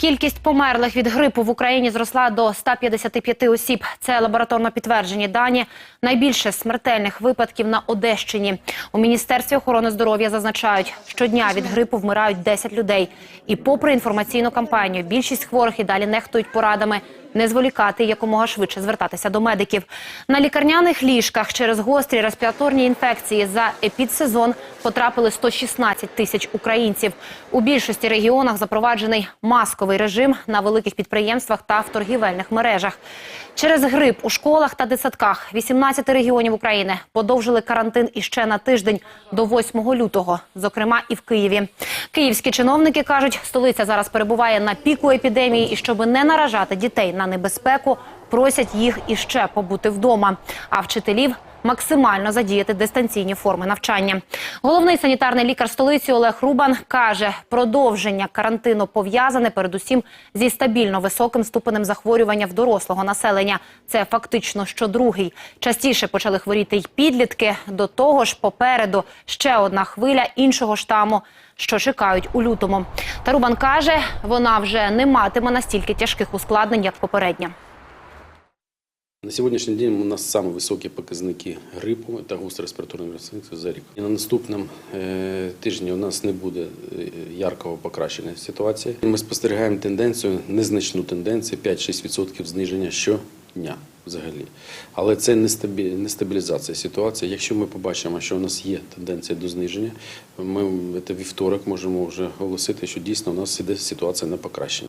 Кількість померлих від грипу в Україні зросла до 155 осіб. Це лабораторно підтверджені дані. Найбільше смертельних випадків на Одещині. У Міністерстві охорони здоров'я зазначають, щодня від грипу вмирають 10 людей. І попри інформаційну кампанію, більшість хворих і далі нехтують порадами не зволікати якомога швидше звертатися до медиків. На лікарняних ліжках через гострі респіраторні інфекції за епідсезон потрапили 116 тисяч українців. У більшості регіонах запроваджений масковий режим на великих підприємствах та в торгівельних мережах. Через грип у школах та дитсадках 18 регіонів України подовжили карантин іще на тиждень до 8 лютого, зокрема і в Києві. Київські чиновники кажуть, столиця зараз перебуває на піку епідемії, і щоб не наражати дітей на небезпеку, просять їх іще побути вдома. А вчителів максимально задіяти дистанційні форми навчання. Головний санітарний лікар столиці Олег Рубан каже, продовження карантину пов'язане передусім зі стабільно високим ступенем захворювання в дорослого населення. Це фактично щодругий. Частіше почали хворіти й підлітки. До того ж, попереду ще одна хвиля іншого штаму. Що чекають у лютому, та Рубан каже, вона вже не матиме настільки тяжких ускладнень, як попередня. На сьогоднішній день у нас самі високі показники грипу та гострої респіраторної за рік. І на наступному е, тижні у нас не буде е, яркого покращення ситуації. Ми спостерігаємо тенденцію, незначну тенденцію 5-6% зниження щодня взагалі. Але це не стабілізація ситуації. Якщо ми побачимо, що у нас є тенденція до зниження, ми це вівторок можемо вже оголосити, що дійсно у нас іде ситуація на покращення.